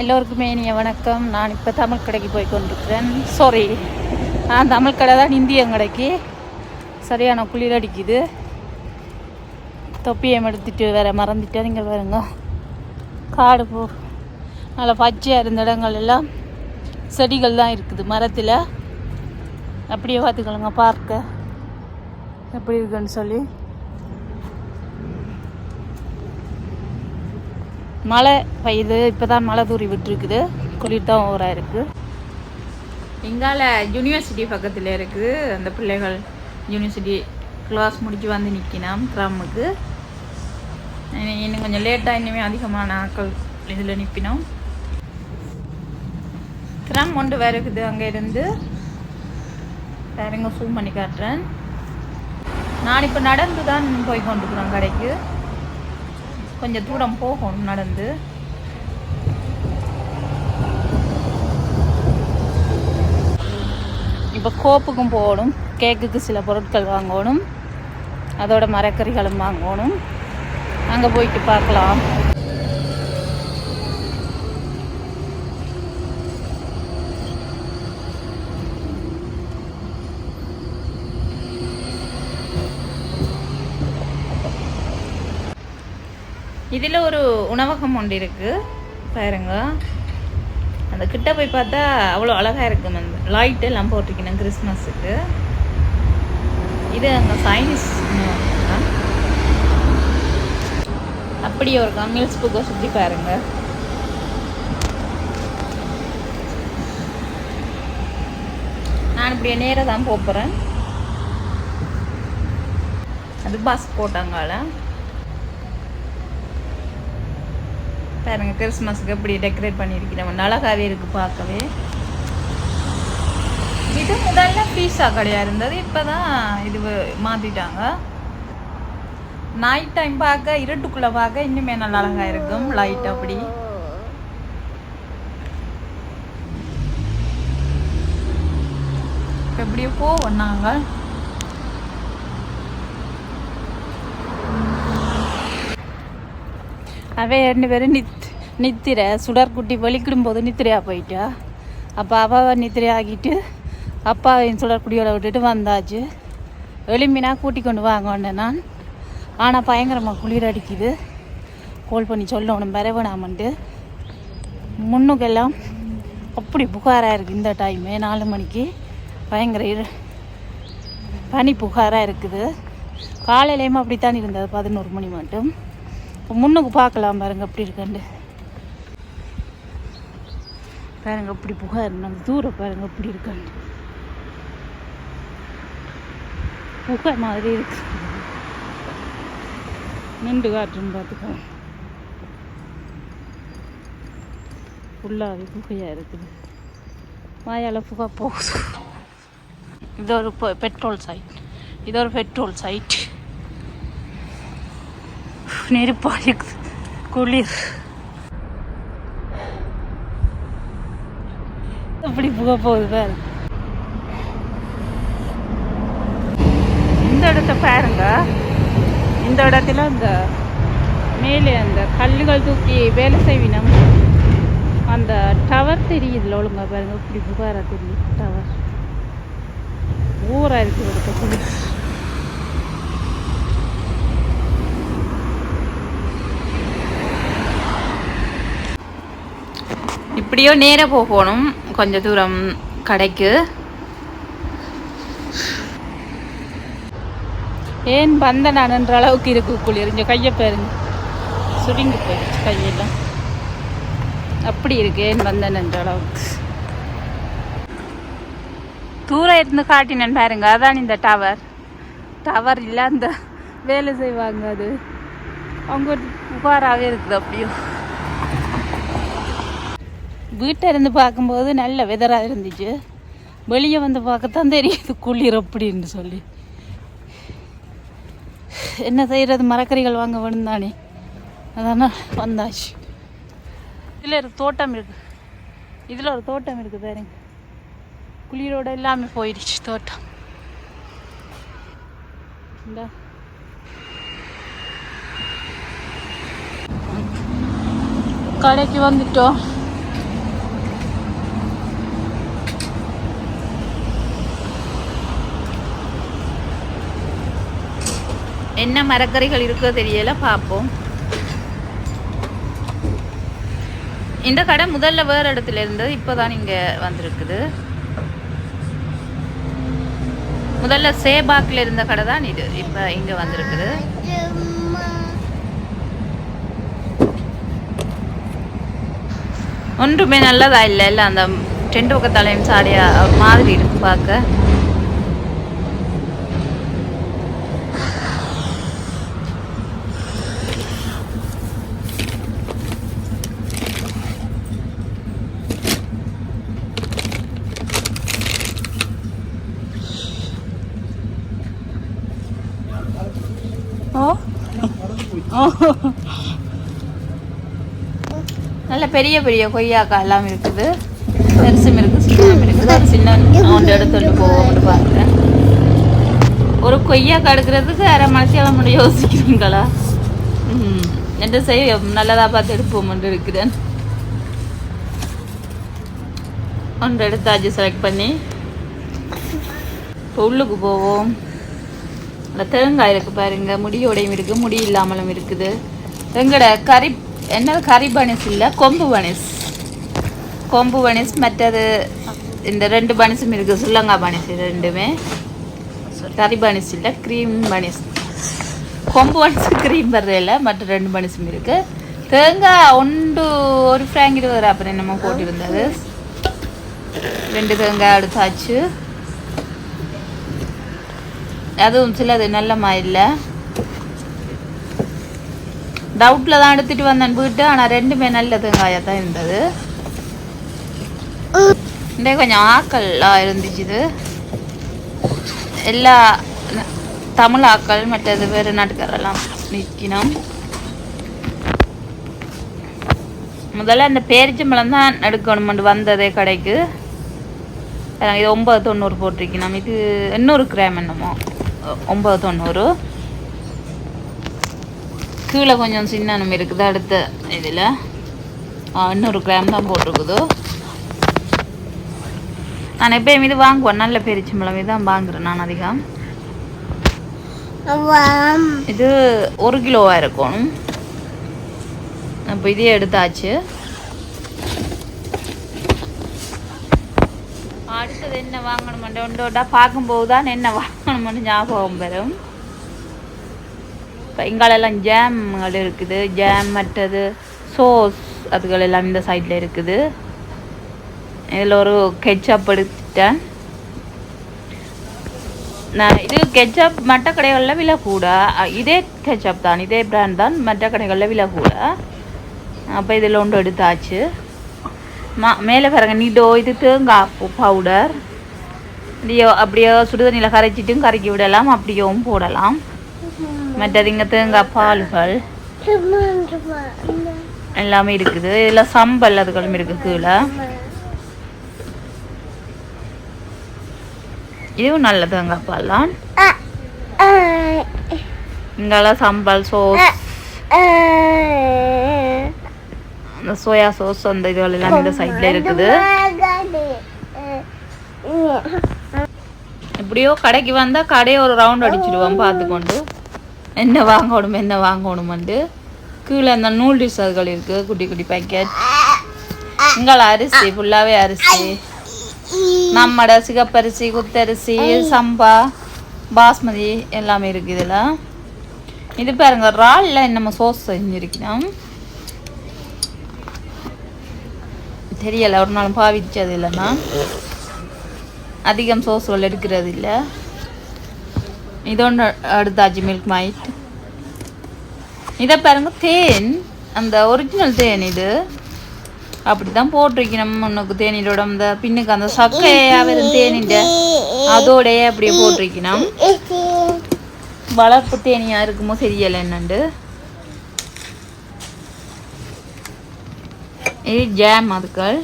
எல்லோருக்குமே இனிய வணக்கம். நான் இப்போ தமிழ் கடைக்கு போய் கொண்டிருக்கிறேன். சாரி நான் தமிழ் கடை தான் இந்தியன் கடைக்கு. சரியான குளிர் அடிக்குது. தொப்பியை எடுத்துட்டு வேற மறந்துட்டேன். நீங்கள் பாருங்க. காடு போ நல்லா பச்சையாக இருந்த இடங்கள் எல்லாம் செடிகள் தான் இருக்குது மரத்தில். அப்படியே பார்த்துக்கலங்க பார்க்க. எப்படி இருக்குன்னு சொல்லி. மழை பெய்யுது இப்போ தான் மழை தூரி விட்டுருக்குது. குளிர் தான் ஓவராக இருக்குது எங்கால யூனிவர்சிட்டி பக்கத்தில் இருக்குது அந்த பிள்ளைகள் யூனிவர்சிட்டி கிளாஸ் முடிச்சு வந்து நிற்கினாம் கிராமுக்கு இன்னும் கொஞ்சம் லேட்டாக இனிமேல் அதிகமான ஆட்கள் இதில் நிற்பினோம் கிராம் ஒன்று வருகுது அங்கே இருந்து. வேறங்க ஃபோன் பண்ணி காட்டுறேன். நான் இப்போ நடந்து தான் போய் கொண்டுக்கிறோம் கடைக்கு. கொஞ்சம் தூரம் போகணும் நடந்து. இப்போ கோப்புக்கும் போகணும் கேக்குக்கு சில பொருட்கள் வாங்கணும் அதோட மரக்கறிகளும் வாங்கணும். அங்கே போயிட்டு பார்க்கலாம். இதில் ஒரு உணவகம் ஒன்று இருக்குது பாருங்க. அந்த கிட்ட போய் பார்த்தா அவ்வளோ அழகாக இருக்கும் அந்த லைட் எல்லாம் போட்டிருக்கணும் கிறிஸ்மஸுக்கு இது அங்கே சைனீஸ் உணவகம் அப்படி ஒரு கம்மில்ஸ் புக்கை சுற்றி பாருங்க. நான் இப்படியே நேராக தான் போகிறேன் அது பஸ் போட்டாங்கால பாருங்க கிறிஸ்மஸ்க்கு எப்படி டெக்கரேட் பண்ணியிருக்கிறோம். அழகாகவே இருக்கு பார்க்கவே. இது முதல்ல பீஸா கடையாக இருந்தது இப்போ தான் இது மாற்றிட்டாங்க மாத்திட்டாங்க. நைட் டைம் பார்க்க இருட்டுக்குள்ளே பார்க்க இன்னுமே நல்லா அழகா இருக்கும் லைட் அப்படி. எப்படியோ போவோம் நாங்கள் அவன் ரெண்டு பேரும் நித் நித்திர சுடர்குட்டி வலிக்கிடும் போது நித்திரையாக போயிட்டா. அப்போ அவள் நித்திரை ஆகிட்டு அப்பாவையும் சுடர்குட்டியோட விட்டுட்டு வந்தாச்சு. எலும்பினா கூட்டி கொண்டு வாங்கன்னு நான். ஆனால் பயங்கரமாக குளிர் அடிக்குது. கோல் பண்ணி சொல்லணும் வரவேணாமன்ட்டு முன்னுக்கெல்லாம் அப்படி புகாராக இருக்குது இந்த டைமு நாலு மணிக்கு. பயங்கர இரு பனி புகாராக இருக்குது. காலையிலேயும் அப்படித்தான் இருந்தது பதினோரு மணி மட்டும். முன்னுக்கு பார்க்கலாம் பாருங்க எப்படி இருக்கண்டு பாருங்க எப்படி புகார் நம்ம தூரம் பாருங்க எப்படி இருக்காண்டு புகை மாதிரி இருக்கு. நின்று காட்டுன்னு பார்த்துக்கோ ஃபுல்லாகவே புகையாக இருக்குது வாயால் புகை போகுது. இது ஒரு பெட்ரோல் சைட். இது ஒரு பெட்ரோல் சைட். நெருப்பா குளிர். எப்படி புக போகுது பாரு. இந்த இடத்த பாருங்க. இந்த இடத்துல அந்த மேலே அந்த கல்லுகள் தூக்கி வேலை செய்வினம் அந்த டவர் தெரியுதுல ஒழுங்கா பாருங்க. இப்படி புகாரா தெரியுது? டவர் ஊரா இருக்குது குளிர் இப்படியோ நேராக போகணும். கொஞ்ச தூரம் கடைக்கு. ஏன் வந்த நான்ன்ற அளவுக்கு இருக்கு குளிர். கையை பாருங்க. சுருங்கி போயிடுச்சு கையெல்லாம். அப்படி இருக்கு ஏன் வந்தேன்ன்ற அளவுக்கு. தூரம் இருந்து காட்டினேன் பாருங்க. அதான் இந்த டவர் டவர் இல்லை அந்த வேலை செய்வாங்க அது. அவங்க புகாராகவே இருக்குது அப்படியும் வீட்டை இருந்து பார்க்கும்போது நல்ல வெதராக இருந்துச்சு. வெளியே வந்து பார்க்கத்தான் தெரியுது குளிர் அப்படின்னு சொல்லி. என்ன செய்கிறது மரக்கறிகள் வாங்க வேணும் தானே. அதனால் வந்தாச்சு. இதில் ஒரு தோட்டம் இருக்கு. இதில் ஒரு தோட்டம் இருக்குது பாருங்க. குளிரோட எல்லாமே போயிடுச்சு தோட்டம். இந்த. கடைக்கு வந்துட்டோம். என்ன மரக்கறிகள் இருக்கோ தெரியல பார்ப்போம் இந்த கடை முதல்ல வேறு இடத்துல இருந்தது இப்போதான் இங்கே வந்திருக்குது. முதல்ல சேபாக்கில் இருந்த கடை தான் இது இப்போ இங்கே வந்திருக்குது. ஒன்றுமே நல்லதா இல்லை இல்லை அந்த ரெண்டு பக்கத்தாலையும் சாடியா மாதிரி இருக்கு பார்க்க பெரிய பெரிய கொய்யாக்காய் எல்லாம் இருக்குது. பெருசும் இருக்குது சின்னதும் இருக்குது ஒரு சின்ன அவன் எடுத்துட்டு போவோம்னு பார்க்குறேன் ஒரு கொய்யாக்காய் எடுக்கிறதுக்கு அரை மனசியால மட்டும் யோசிக்கிறீங்களா? ம் என்ன செய்ய நல்லதாக பார்த்து எடுப்போம்னு இருக்கிறேன். ஒன்று எடுத்தாச்சு செலக்ட் பண்ணி. இப்போ உள்ளுக்கு போவோம். அந்த தேங்காய் இருக்குது பாருங்கள் முடியோடையும் இருக்குது முடி இல்லாமலும் இருக்குது. எங்களோட கறி என்னது கறி பனிஸ் இல்லை கொம்பு பனிஸ். கொம்பு பனிஸ் மற்றது இந்த ரெண்டு பனிஸும் இருக்குது சுல்லங்காய் பனிஸ் ரெண்டுமே. கறி பனிஸ் இல்லை க்ரீம் பனிஸ். கொம்பு பனிஸ் க்ரீம் வர்றதில்ல மற்ற ரெண்டு பனிஸும் இருக்குது தேங்காய் ஒன்று ஒரு ஃப்ராங்க் இருபது அப்புறம் என்னமோ போட்டிருந்தது ரெண்டு தேங்காய் எடுத்தாச்சு. அதுவும் சிலது நல்லமா இல்லை. டவுட்டில் தான் எடுத்துட்டு வந்தேன் வீட்டு. ஆனால் ரெண்டுமே நல்ல தேங்காயாக தான் இருந்தது. இந்த கொஞ்சம் ஆக்கள்லாம் இருந்துச்சு இது எல்லா தமிழ் ஆக்கள் மற்றது வேறு நாட்டுக்காரெல்லாம் நிற்கணும் முதல்ல அந்த பேரிச்சம்பழம் தான் எடுக்கணுமெண்டு வந்ததே கடைக்கு. இது ஒம்பது தொண்ணூறு போட்டிருக்கணும் இது எண்ணூறு கிராம் என்னமோ ஒம்பது தொண்ணூறு. கீழே கொஞ்சம் சின்னனும் இருக்குது. அடுத்த இதில் எண்ணூறு கிராம் தான் போட்டிருக்குது. நான் எப்பயும் இது வாங்குவேன். நல்ல பெரிச்சம்பழம் இதுதான் வாங்குறேன் நான் அதிகம். இது ஒரு கிலோவாக இருக்கணும் அப்போ இதே எடுத்தாச்சு. அடுத்தது என்ன வாங்கணுமெண்டு ஒன்றோட்டா பார்க்கும்போது தான் என்ன வாங்கணுமெண்டு ஞாபகம் வரும். இங்காலெல்லாம் ஜாம்கள் இருக்குது. ஜாம் மற்றது சோஸ் அதுகள் எல்லாம் இந்த சைடில் இருக்குது. இதில் ஒரு கெச்சப் எடுத்துட்டேன். நான் இது கெச்சப் மற்ற கடைகளில் விலை கூட. இதே கெச்சப் தான் இதே பிராண்ட் தான் மற்ற கடைகளில் விலை கூட. அப்போ இதில் ஒன்று எடுத்தாச்சு. மா மேலே பாருங்க நீடோ இது தேங்காய் பவுடர் இப்படியோ அப்படியோ சுடுதண்ணியில் கரைச்சிட்டும் கரைக்கி விடலாம் அப்படியும் போடலாம். மற்றது இங்கே தேங்காய் பால்கள் எல்லாமே இருக்குது. இதில் சம்பல் அதுகளும் இருக்குது கீழே. இதுவும் நல்ல தேங்காய் பால் தான் இங்கெல்லாம் சம்பல் சோஸ் அந்த சோயா சோஸ் அந்த இதுகள் எல்லாம் இந்த சைடில் இருக்குது. எப்படியோ கடைக்கு வந்தால் கடையை ஒரு ரவுண்ட் அடிச்சிடுவோம் பார்த்துக்கொண்டு. என்ன வாங்கணும் என்ன வாங்கணுமெண்டு கீழே இந்த நூல்டிஸ் அதுகள் இருக்குது குட்டி குட்டி பேக்கெட் இங்கால அரிசி ஃபுல்லாகவே அரிசி நம்மட சிகப்பரிசி குத்தரிசி சம்பா பாஸ்மதி எல்லாமே இருக்குது இதில் இது பாருங்க இறால்ல நம்ம சோஸ் செஞ்சிருக்கணும் தெரியலை ஒரு நாள் பாவிச்சது இல்லைன்னா அதிகம் சோஸ்கள் எடுக்கிறது இல்லை இதொன்று அடுத்தாச்சு மில்க் மைட் இதை பாருங்க தேன் அந்த ஒரிஜினல் தேன் இது அப்படி தான் போட்டிருக்கணும் உனக்கு தேனீரோட அந்த பின்னுக்கு அந்த சக்கையாவது வரும் தேனிட அதோடய அப்படியே போட்டிருக்கணும் வளர்ப்பு தேனியா இருக்குமோ தெரியலை என்னண்டு இது ஜாம் அதுக்கள்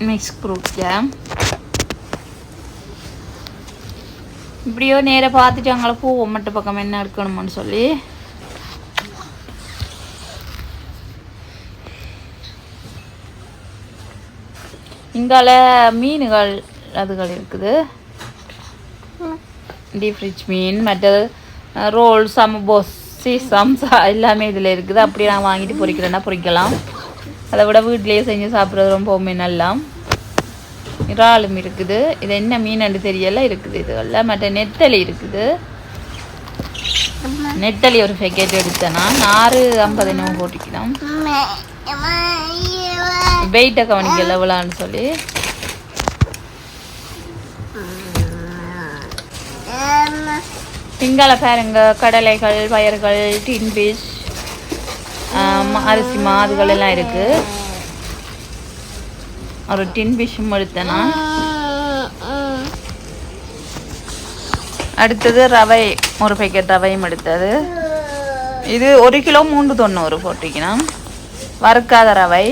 மிக்ஸ் ஃப்ரூட் ஜாம் இப்படியோ நேராக பார்த்துட்டு அங்கே பூ மட்ட பக்கம் என்ன எடுக்கணுமோன்னு சொல்லி. இங்கால மீன்கள் அதுகள் இருக்குது. டீப் ஃப்ரிட்ஜ் மீன் மற்றது ரோல் சமபோஸ் சம்சா எல்லாமே இதில் இருக்குது. அப்படி நான் வாங்கிட்டு பொரிக்கிறேன்னா பொரிக்கலாம் அதை விட வீட்டிலேயே செஞ்சு சாப்பிட்றது ரொம்பவுமே நல்லா இறாலும் இருக்குது. இது என்ன மீன் தெரியல இருக்குது. இதுகளில் மற்ற நெத்தலி இருக்குது. நெத்தலி ஒரு பேக்கெட் எடுத்தேன்னா நான். ஆறு ஐம்பது என்னமோ போட்டுக்கலாம் வெயிட்டை கவனிக்கல எவ்வளோன்னு சொல்லி. திங்கள பாருங்க கடலைகள் பயிர்கள் டின் அரிசி மாதுகள் எல்லாம் இருக்குது ஒரு டின் பீஸும் எடுத்தேன்? அடுத்தது ரவை ஒரு பேக்கெட் ரவையும் எடுத்தது. இது ஒரு கிலோ மூன்று தொண்ணூறு போட்டிக்கணும் வறுக்காத ரவை.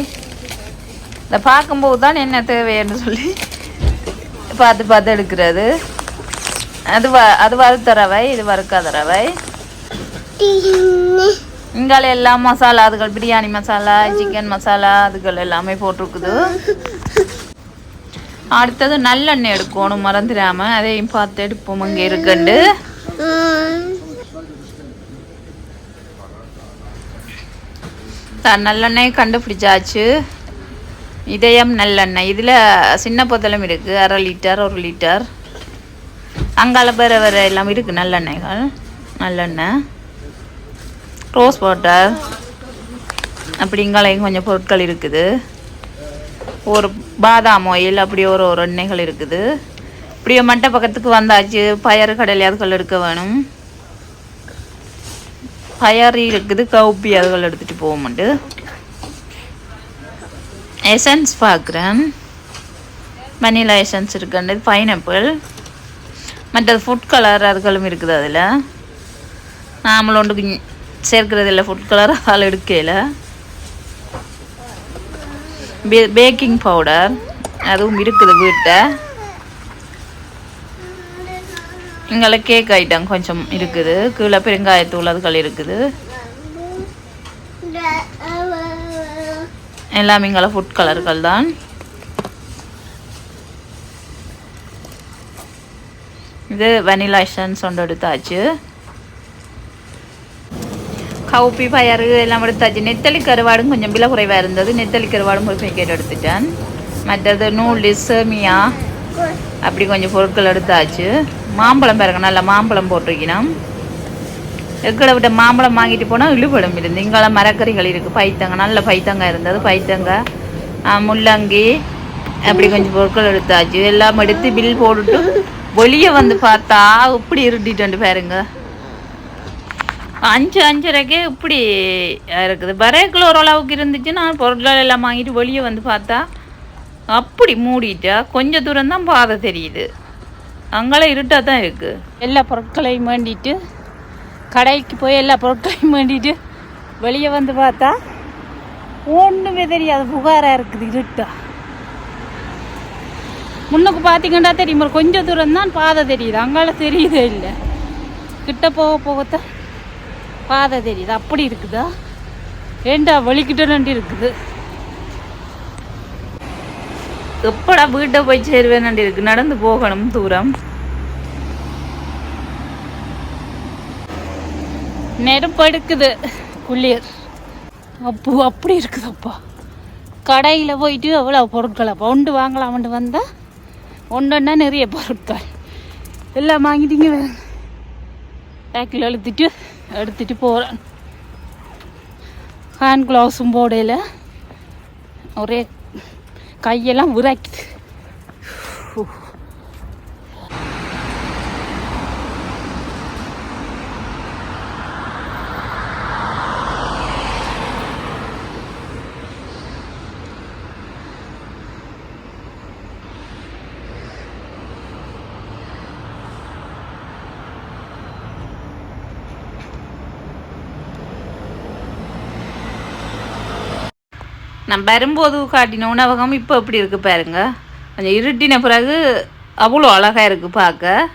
இதை பார்க்கும்போது தான் என்ன தேவைன்னு சொல்லி பார்த்து பார்த்து எடுக்கிறது. அது வ அது வறுத்த ரவை இது வறுக்காத ரவை. இங்கால எல்லா மசாலா அதுகள் பிரியாணி மசாலா சிக்கன் மசாலா அதுகள் எல்லாமே போட்டிருக்குது. அடுத்தது நல்லெண்ணெய் எடுக்கணும் மறந்துடாம. அதையும் பார்த்து எடுப்போம் அங்கே இருக்குண்டு. நல்லெண்ணெய் கண்டுபிடிச்சாச்சு. இதயம் நல்லெண்ணெய். இதில் சின்ன பொத்தலம் இருக்குது அரை லிட்டர் ஒரு லிட்டர். அங்கால வேறு வேறு எல்லாம் இருக்குது நல்லெண்ணெய்கள். நல்லெண்ணெய். Rose water. அப்படிங்கலையும் கொஞ்சம் பொருட்கள் இருக்குது. ஒரு பாதாம் ஆயில் அப்படி ஒரு ஒரு எண்ணெய்கள் இருக்குது. இப்படியே மண்டை பக்கத்துக்கு வந்தாச்சு. பயறு கடலை அதுகள் எடுக்க வேணும். பயறு இருக்குது கவுப்பி அதுகள் எடுத்துகிட்டு போகும்ண்டு எசன்ஸ் பார்க்குறேன் வனிலா எசன்ஸ் இருக்குன்றது பைனாப்பிள் மற்றது ஃபுட் கலர் அதுகளும் இருக்குது அதில். நாமளும் ஒன்றுக்கு சேர்க்கிறது இல்லை ஃபுட் கலர் ஆள் எடுக்கல. பே பேக்கிங் பவுடர் அதுவும் இருக்குது வீட்டை இங்கே கேக் ஐட்டம் கொஞ்சம் இருக்குது. கீழே பெருங்காயத்தூள் அதுகள் இருக்குது. எல்லாமே இங்கே ஃபுட் கலர்கள் தான். இது வெனிலா எசன்ஸ் ஒன்று எடுத்தாச்சு. கவுப்பி பயறு எல்லாம் எடுத்தாச்சு நெத்தலி கருவாடும் கொஞ்சம் விலை குறைவாக இருந்தது நெத்தலி கருவாடும் ஒரு பேக்கெட் எடுத்துட்டேன் மற்றது நூல் சேமியா அப்படி கொஞ்சம் பொருட்கள் எடுத்தாச்சு மாம்பழம் பாருங்க நல்லா மாம்பழம் போட்டிருக்கணும் எக்களை விட்ட மாம்பழம் வாங்கிட்டு போனால் இழுபடம் இருந்து இங்கெல்லாம் மரக்கறிகள் இருக்குது பைத்தங்க நல்ல பைத்தங்காய் இருந்தது பைத்தங்க முள்ளங்கி அப்படி கொஞ்சம் பொருட்கள் எடுத்தாச்சு எல்லாம் எடுத்து பில் போட்டுட்டு வெளியே வந்து பார்த்தா இப்படி இருட்டிட்டு பாருங்க அஞ்சு அஞ்சரைக்கே இப்படி இருக்குது. பரேக்கில் ஓரளவுக்கு இருந்துச்சு நான் பொருட்கள் எல்லாம் வாங்கிட்டு வெளியே வந்து பார்த்தா அப்படி மூடிட்டா கொஞ்சம் தூரம் தான் பாதை தெரியுது. அங்கெல்லாம் இருட்டாக தான் இருக்குது எல்லா பொருட்களையும் வேண்டிட்டு கடைக்கு போய் எல்லா பொருட்களையும் வேண்டிட்டு வெளியே வந்து பார்த்தா ஒன்றுமே தெரியாது புகாராக இருக்குது இருட்டா. முன்னுக்கு பார்த்தீங்கன்னா தெரியும் கொஞ்சம் தூரம் தான் பாதை தெரியுது. அங்கால தெரியுதே இல்லை. கிட்ட போக போகத்தான் பாதை தெரியுது? அப்படி இருக்குதா? ஏண்டா வலிக்கிட்ட நண்டி இருக்குது? எப்படா வீட்டை போய் சேருவேன் இருக்கு? நடந்து போகணும் தூரம். நெருப்படுக்குது குளிர். அப்போ அப்படி இருக்குது அப்பா கடையில் போயிட்டு அவ்வளோ பொருட்கள் அப்போ? ஒன்று வாங்கலாம்னு வந்தால் ஒன்றுன்னா நிறைய பொருட்கள். எல்லாம் வாங்கிட்டீங்க. பேக்கில் எழுத்துட்டு எடுத்துகிட்டு போகிறேன் ஹேண்ட் க்ளவுஸும் போடையில். ஒரே கையெல்லாம் உரைக்குது நான் வரும்போது காட்டின உணவகம் இப்போ எப்படி இருக்குது பாருங்க. கொஞ்சம் இருட்டின பிறகு அவ்வளோ அழகாக இருக்குது பார்க்க.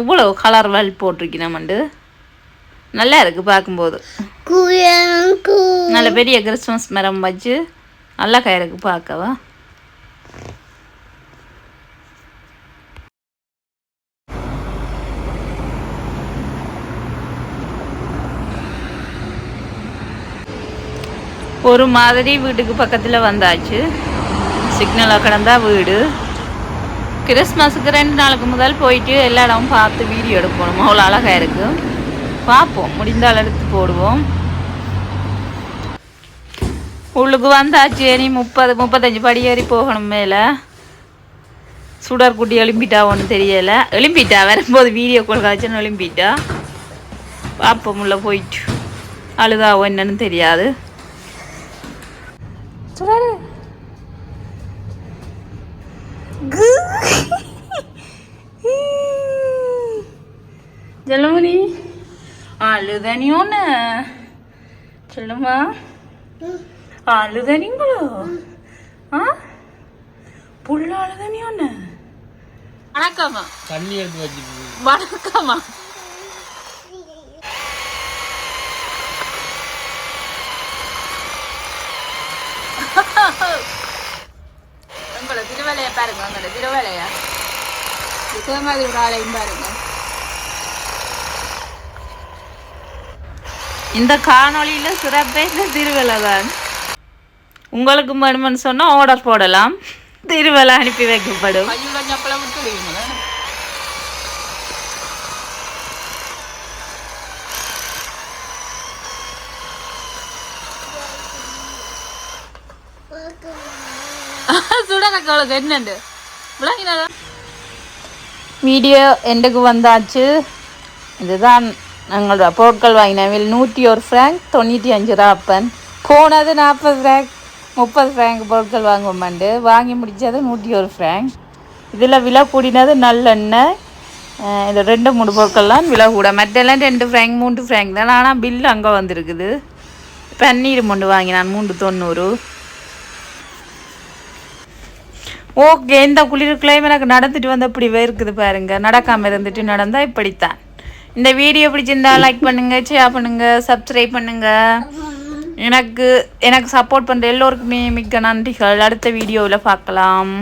இவ்வளோ கலர் வேல் போட்டிருக்கணும்ண்டு நல்லா இருக்குது பார்க்கும்போது. நல்ல பெரிய கிறிஸ்மஸ் மரம் வச்சு அழகாக இருக்குது பார்க்கவா. ஒரு மாதிரி வீட்டுக்கு பக்கத்தில் வந்தாச்சு. சிக்னலாக கிடந்தா வீடு. கிறிஸ்மஸுக்கு ரெண்டு நாளுக்கு முதல் போயிட்டு எல்லா இடமும் பார்த்து வீடியோ எடுப்போம் அவ்வளோ அழகாக இருக்குது பார்ப்போம். முடிந்தால் எடுத்து போடுவோம். உள்ளுக்கு வந்தாச்சு. இனி முப்பது முப்பத்தஞ்சு படி ஏறி போகணும் மேலே. சுடர் குட்டி எழும்பிட்டா ஒன்றும் தெரியலை. எழும்பிட்டா? வரும்போது வீடியோ கால் காய்ச்சன்னு எழும்பிட்டா? பார்ப்போம். உள்ள போயிட்டு. அழுதாவோ என்னன்னு தெரியாது. சுடரு ஜெல்லமணி அழுதனி ஒன்று சொல்லுமா அழுதனிங்களோ ஆ புள்ள அழுதனி ஒன்று வணக்கம்மா தண்ணி எடுத்து வச்சுட்டு வணக்கம்மா உங்களோட திருவேலையை பாருங்க உங்களோட திருவேலையா. ஒரு ஆளையும் பாருங்க. இந்த காணொளியில சிறப்பே இந்த திருவிழா தான். உங்களுக்கு வேணுமென்னு சொன்னா ஆர்டர் போடலாம். திருவிழா அனுப்பி வைக்கப்படும். சுடக்கோளுக்கு என்னண்டு? வீடியோ எண்டுக்கு வந்தாச்சு. இதுதான் எங்களோட பொருட்கள் வாங்கினவில் நூற்றி ஒரு ஃப்ராங்க் தொண்ணூற்றி அஞ்சு ராப்பன் போனது நாற்பது ஃப்ராங்க் முப்பது ஃப்ராங்க் பொருட்கள் வாங்குவோம்ண்டு. வாங்கி முடித்தது நூற்றி ஒரு ஃப்ராங்க் இதில் விலை கூடினது நல்லெண்ணெய். அஹ் இது ரெண்டு மூணு பொருட்கள்லாம் விலை கூட. மற்றெல்லாம் ரெண்டு ஃப்ராங்க் மூன்று ஃப்ராங்க் தான். ஆனால் பில் அங்கே வந்திருக்குது. பன்னீர் மொண்டு வாங்கினான் மூன்று தொண்ணூறு. ஓகே இந்த குளிருக்குள்ளேயும் எனக்கு நடந்துட்டு வந்து அப்படி இருக்குது பாருங்க. நடக்காம இருந்துட்டு நடந்தா இப்படித்தான். இந்த வீடியோ பிடிச்சிருந்தா லைக் பண்ணுங்க ஷேர் பண்ணுங்க சப்ஸ்கிரைப் பண்ணுங்க. எனக்கு எனக்கு சப்போர்ட் பண்ற எல்லோருக்குமே மிக்க நன்றிகள். அடுத்த வீடியோவில் பார்க்கலாம்.